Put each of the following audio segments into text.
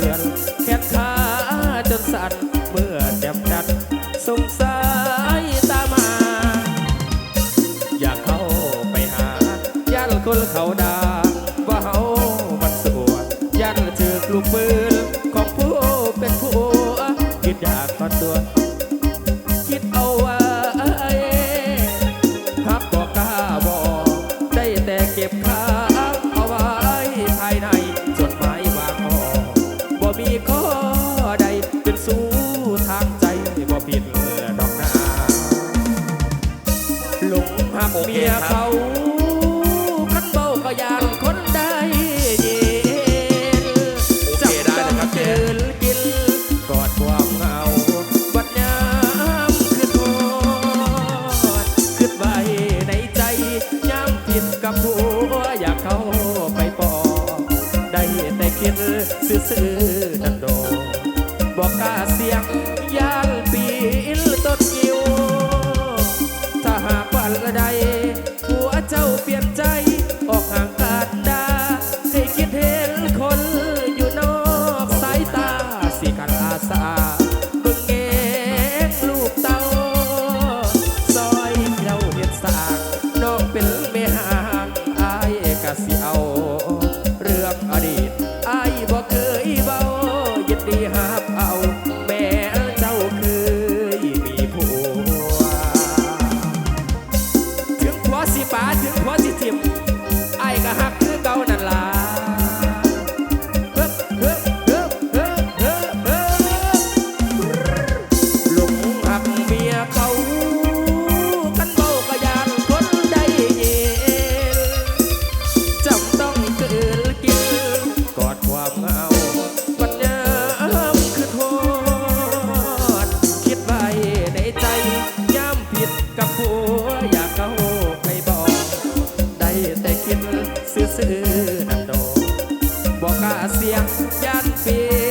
ือนแขนขาจนสั่นเมื่อเจ็บจัดสงสายตามา อยากเข้าไปหา ยันคนเขาดาว่าเฮามัดสวดยันเจอกลูกปืนของผู้เป็นผู้คิดอยากตอนตัว Yeah. บอกกาเสียงยันปี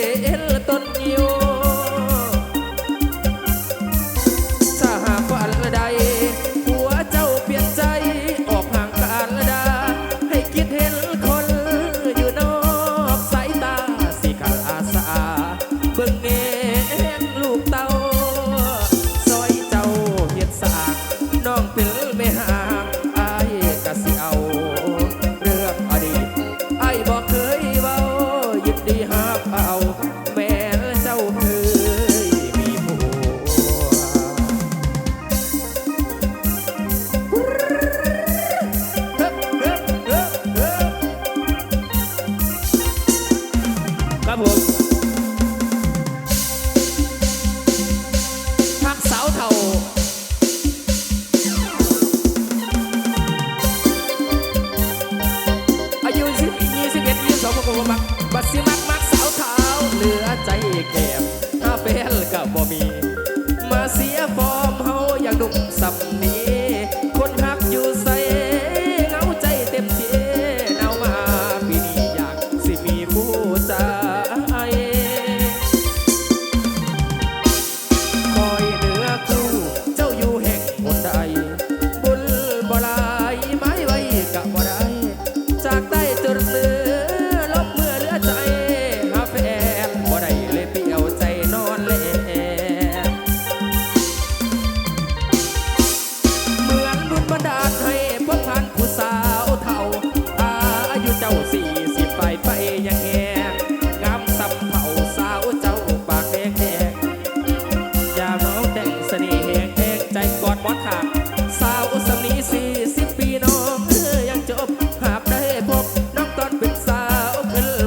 เฮาอยากดุสับเนี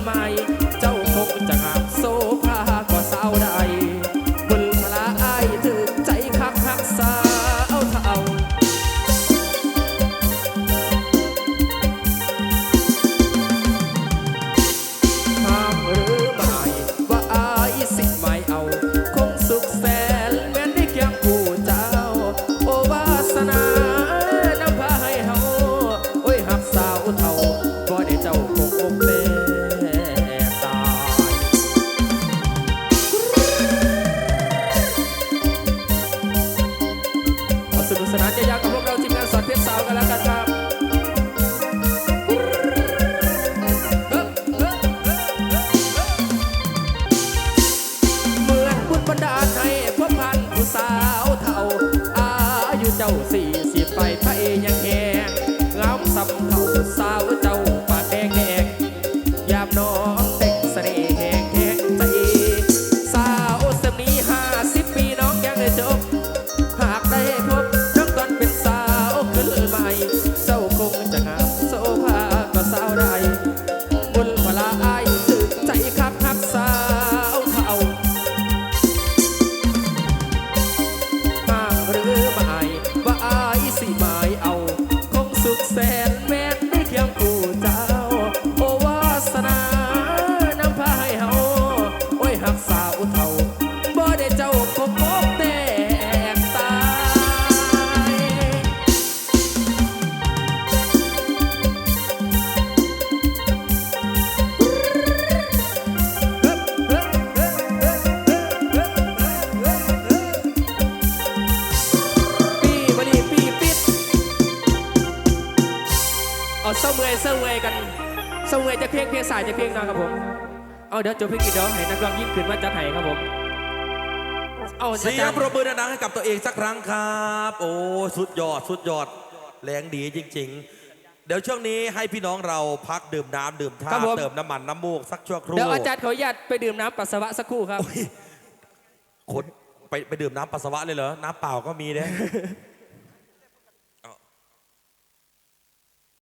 my ยุ เอาเศร้าเมื่อยเศร้าเมื่อยกันเศร้าเมื่อยจะเพียงเพียงสายจะเพียงนอนครับผมเอาเดี๋ยวจบเพียงอีกเดี๋ยวให้นักร้องยิ่งขึ้นมาจัดให้ครับผมเอาเสียจางรปรบมือดังๆให้กับตัวเองสักครั้งครับ โอ้สุดยอดสุดยอดแรงดีจริง ๆ เดี๋ยวช่วงนี้ให้พี่น้องเราพักดื่มน้ำดื่มท่าเติมน้ำมันน้ำมูกสักชั่วครู่เดี๋ยวอาจารย์ขออนุญาตไปดื่มน้ำปัสสาวะสักครู่ครับคนไปไปดื่มน้ำปัสสาวะเลยเหรอ น้ำเปล่าก็มีเด้